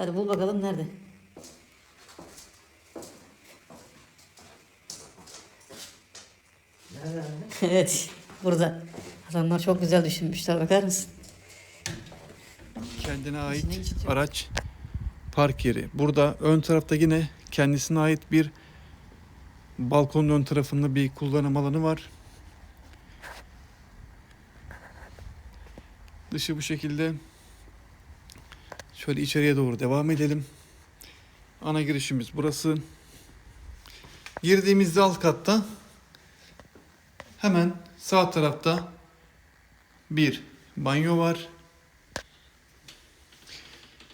Hadi bul bakalım nerede? Nerede evet burada. Adamlar çok güzel düşünmüşler bakar mısın? Kendine ait araç park yeri. Burada ön tarafta yine kendisine ait bir balkonun ön tarafında bir kullanım alanı var. Dışı bu şekilde. Şöyle içeriye doğru devam edelim. Ana girişimiz burası. Girdiğimizde alt katta hemen sağ tarafta bir banyo var.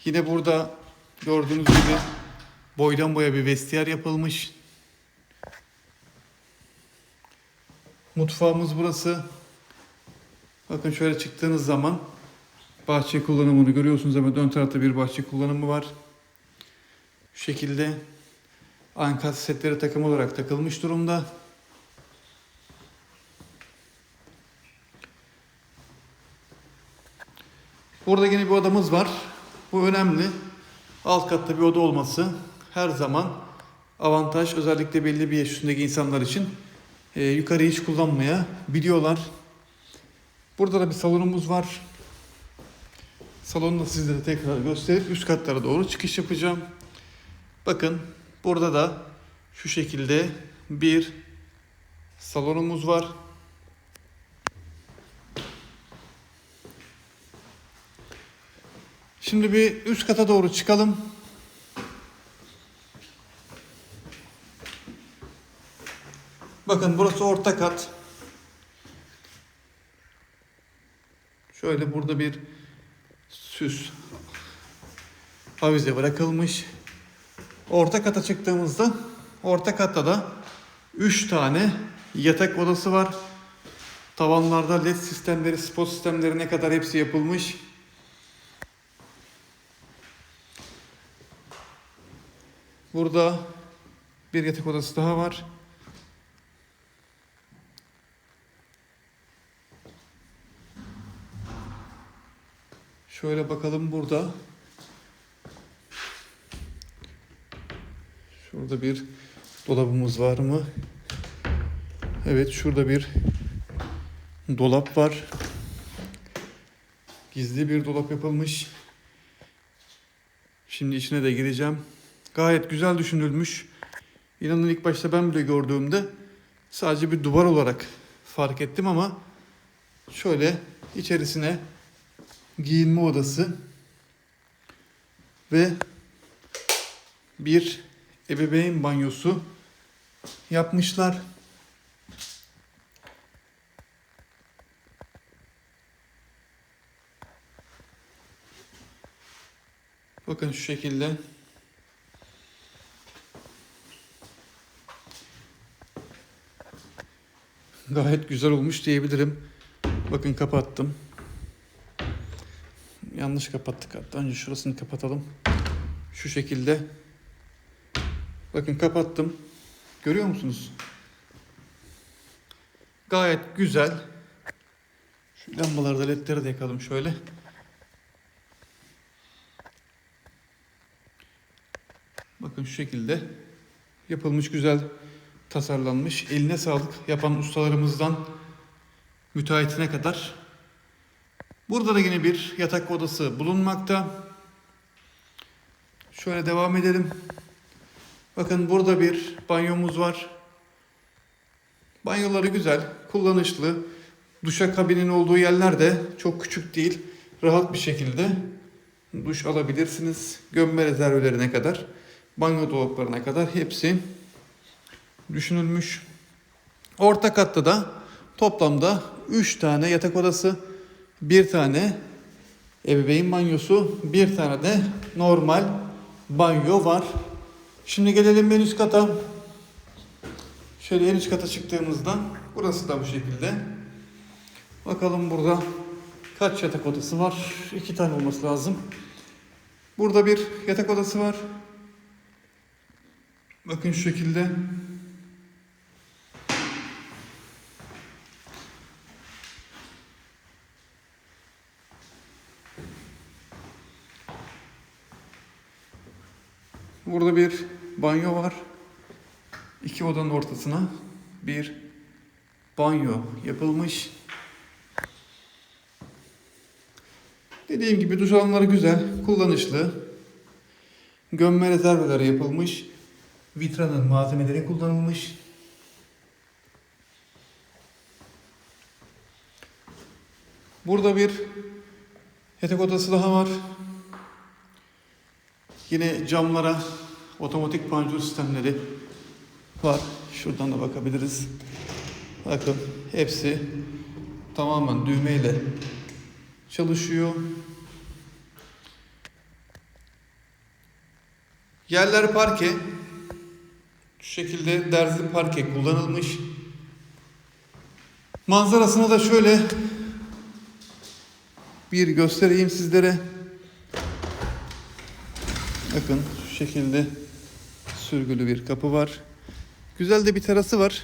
Yine burada gördüğünüz gibi boydan boya bir vestiyer yapılmış. Mutfağımız burası. Bakın şöyle çıktığınız zaman bahçe kullanımını görüyorsunuz ama ön tarafta bir bahçe kullanımı var. Şu şekilde ankaz setleri takım olarak takılmış durumda. Burada yine bir odamız var. Bu önemli. Alt katta bir oda olması her zaman avantaj. Özellikle belli bir yaş üstündeki insanlar için e, yukarıyı hiç kullanmaya biliyorlar. Burada da bir salonumuz var. Salonu da sizlere tekrar gösterip üst katlara doğru çıkış yapacağım. Bakın burada da şu şekilde bir salonumuz var. Şimdi bir üst kata doğru çıkalım. Bakın burası orta kat. Şöyle burada bir süs avize bırakılmış. Orta kata çıktığımızda orta katta da 3 tane yatak odası var. Tavanlarda led sistemleri, spot sistemleri ne kadar hepsi yapılmış. Burada bir yatak odası daha var. Şöyle bakalım burada. Şurada bir dolabımız var mı? Evet, şurada bir dolap var. Gizli bir dolap yapılmış. Şimdi içine de gireceğim. Gayet güzel düşünülmüş. İnanın ilk başta ben bile gördüğümde sadece bir duvar olarak fark ettim ama şöyle içerisine giyinme odası ve bir ebeveyn banyosu yapmışlar. Bakın şu şekilde. Gayet güzel olmuş diyebilirim. Bakın kapattım. Yanlış kapattık hatta. Önce şurasını kapatalım. Şu şekilde. Bakın kapattım. Görüyor musunuz? Gayet güzel. Şu lambaları da ledleri de yakalım şöyle. Bakın şu şekilde yapılmış güzel tasarlanmış. Eline sağlık yapan ustalarımızdan müteahhitine kadar. Burada da yine bir yatak odası bulunmakta. Şöyle devam edelim. Bakın burada bir banyomuz var. Banyoları güzel, kullanışlı. Duşa kabinin olduğu yerler de çok küçük değil. Rahat bir şekilde duş alabilirsiniz. Gömme rezervlerine kadar, banyo dolaplarına kadar hepsi düşünülmüş. Orta katta da toplamda 3 tane yatak odası, bir tane ebeveyn banyosu, bir tane de normal banyo var. Şimdi gelelim en üst kata. Şöyle en üst kata çıktığımızda burası da bu şekilde. Bakalım burada kaç yatak odası var? İki tane olması lazım. Burada bir yatak odası var. Bakın şu şekilde. Burada bir banyo var. İki odanın ortasına bir banyo yapılmış. Dediğim gibi duş alanları güzel, kullanışlı. Gömme rezerveleri yapılmış. Vitranın malzemeleri kullanılmış. Burada bir yatak odası daha var. Yine camlara otomatik panjur sistemleri var. Şuradan da bakabiliriz. Bakın hepsi tamamen düğmeyle çalışıyor. Yerler parke. Şu şekilde derzli parke kullanılmış. Manzarasını da şöyle bir göstereyim sizlere. Bakın şu şekilde sürgülü bir kapı var. Güzel de bir terası var.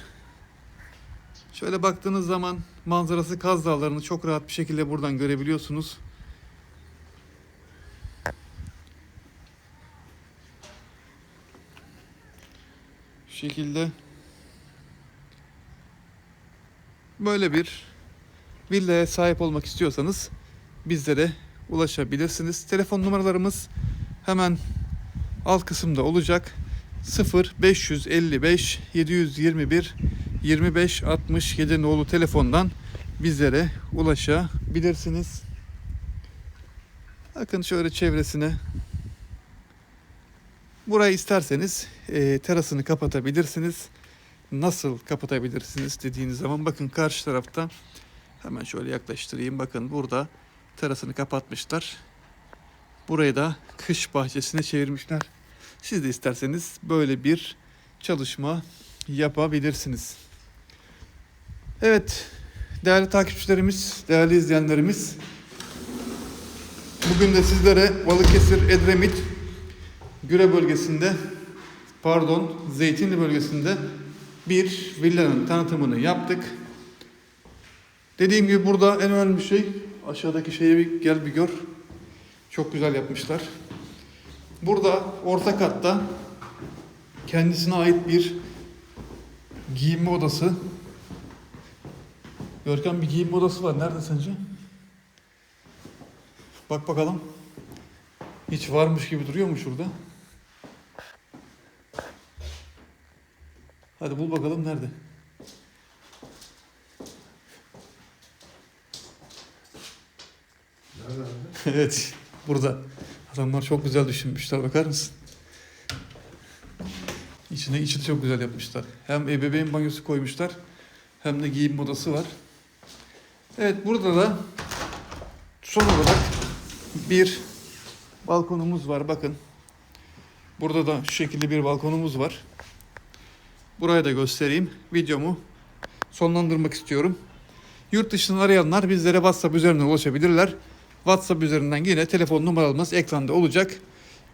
Şöyle baktığınız zaman manzarası Kaz Dağları'nı çok rahat bir şekilde buradan görebiliyorsunuz. Şu şekilde böyle bir villaya sahip olmak istiyorsanız bizlere ulaşabilirsiniz. Telefon numaralarımız hemen alt kısımda olacak. 0 555 721 25 67 nolu telefondan bizlere ulaşabilirsiniz. Bakın şöyle çevresine. Burayı isterseniz e, terasını kapatabilirsiniz. Nasıl kapatabilirsiniz dediğiniz zaman bakın karşı tarafta hemen şöyle yaklaştırayım. Bakın burada terasını kapatmışlar. Burayı da kış bahçesine çevirmişler. Siz de isterseniz böyle bir çalışma yapabilirsiniz. Evet, değerli takipçilerimiz, değerli izleyenlerimiz. Bugün de sizlere Balıkesir Edremit Güre bölgesinde, pardon Zeytinli bölgesinde bir villanın tanıtımını yaptık. Dediğim gibi burada en önemli şey aşağıdaki şeyi bir gel bir gör. Çok güzel yapmışlar. Burada orta katta kendisine ait bir giyinme odası. Görkem bir giyinme odası var. Nerede sence? Bak bakalım. Hiç varmış gibi duruyor mu şurada? Hadi bul bakalım nerede? evet, burada. Adamlar çok güzel düşünmüşler. Bakar mısın? İçine içini çok güzel yapmışlar. Hem ebeveyn banyosu koymuşlar hem de giyinme odası var. Evet burada da son olarak bir balkonumuz var. Bakın. Burada da şu şekilde bir balkonumuz var. Burayı da göstereyim. Videomu sonlandırmak istiyorum. Yurt dışından arayanlar bizlere WhatsApp üzerinden ulaşabilirler. WhatsApp üzerinden yine telefon numaralarımız ekranda olacak.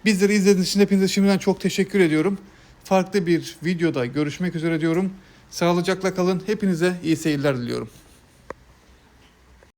Bizleri izlediğiniz için hepinize şimdiden çok teşekkür ediyorum. Farklı bir videoda görüşmek üzere diyorum. Sağlıcakla kalın. Hepinize iyi seyirler diliyorum.